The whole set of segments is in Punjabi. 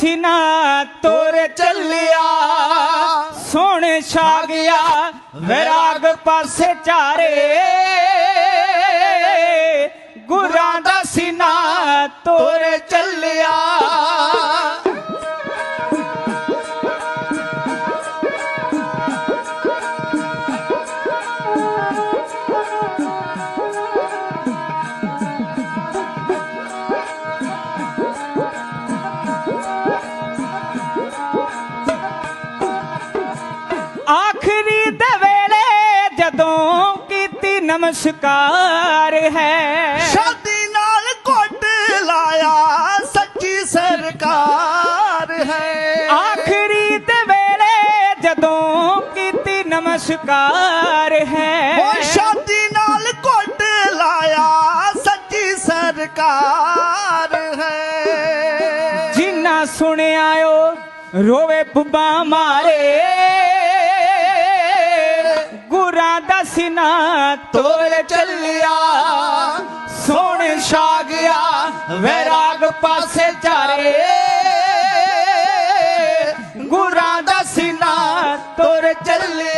ਸੀਨਾ ਤੋਰ ਚੱਲਿਆ ਸੋਹਣ ਛਾ ਗਿਆ ਵਿਰਾਗ ਪਾਸੇ ਚਾਰੇ। ਗੁਰਾਂ ਦਾ ਸੀਨਾ ਤੋਰ ਨਮਸਕਾਰ ਹੈ। ਸ਼ਾਦੀ ਨਾਲ ਘੁੱਟ ਲਾਇਆ ਸੱਚੀ ਸਰਕਾਰ ਹੈ। ਆਖਰੀ ਦੇ ਵੇਲੇ ਜਦੋਂ ਕੀਤੀ ਨਮਸਕਾਰ ਹੈ। ਸ਼ਾਦੀ ਨਾਲ ਘੁੱਟ ਲਾਇਆ ਸੱਚੀ ਸਰਕਾਰ ਹੈ। ਜਿੰਨਾ ਸੁਣਿਆ ਓ ਰੋਵੇ ਪੁੱਬਾ ਮਾਰੇ। ਗੁਰਾਂ ਦਾ ਚੱਲਿਆ ਸੋਹਣ ਛਾ ਗਿਆ ਵੈਰਾਗ ਪਾਸੇ ਚਾਰੇ। ਗੁਰਾਂ ਦਾ ਸੀਨਾ ਤੋਰ ਚੱਲਿਆ।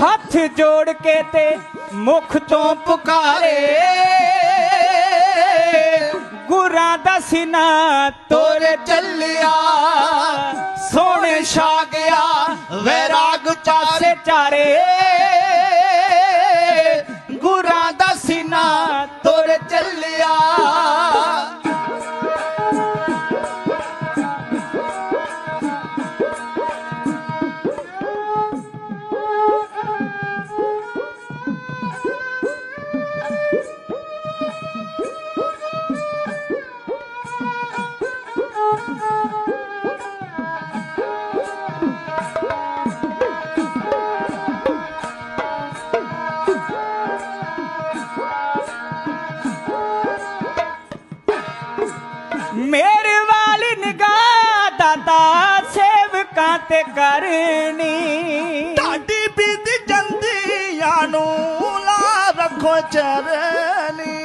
ਹੱਥ ਜੋੜ ਕੇ ਤੇ ਮੁਖ ਤੋਂ ਪੁਕਾਰੇ। ਗੁਰਾਂ ਦਾ ਸਿਨਾ ਤੋਰ ਚੱਲਿਆ, ਸੋਹਣੇ ਛਾ ਗਿਆ, ਵੈਰਾਗ ਪਾਸੇ ਚਾਰੇ। ਸੇਵਕਾਂ ਤੇ ਕਰਨੀ। ਢਾਡੀ ਬੀਤ ਜੰਦੀਆਂ ਨੂੰ ਲਾ ਰੱਖੋ ਚਰਨੀ।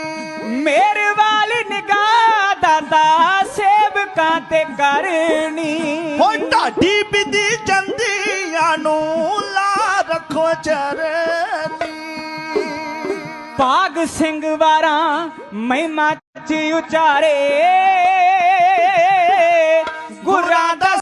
ਮੇਰੇ ਵਾਲੀ ਨਿਗਾਹ ਦਾਦਾ ਸੇਵਕਾਂ ਤੇ ਕਰਨੀ। ਹੋ ਢਾਡੀ ਬੀਤ ਜੰਦੀਆਂ ਨੂੰ ਲਾ ਰੱਖੋ ਚਰਨੀ। ਭਾਗ ਸਿੰਘ ਵਾਰਾਂ ਮਹਿਮਾ ਚ ਉਚਾਰੇ। ਗੁਰਾਂ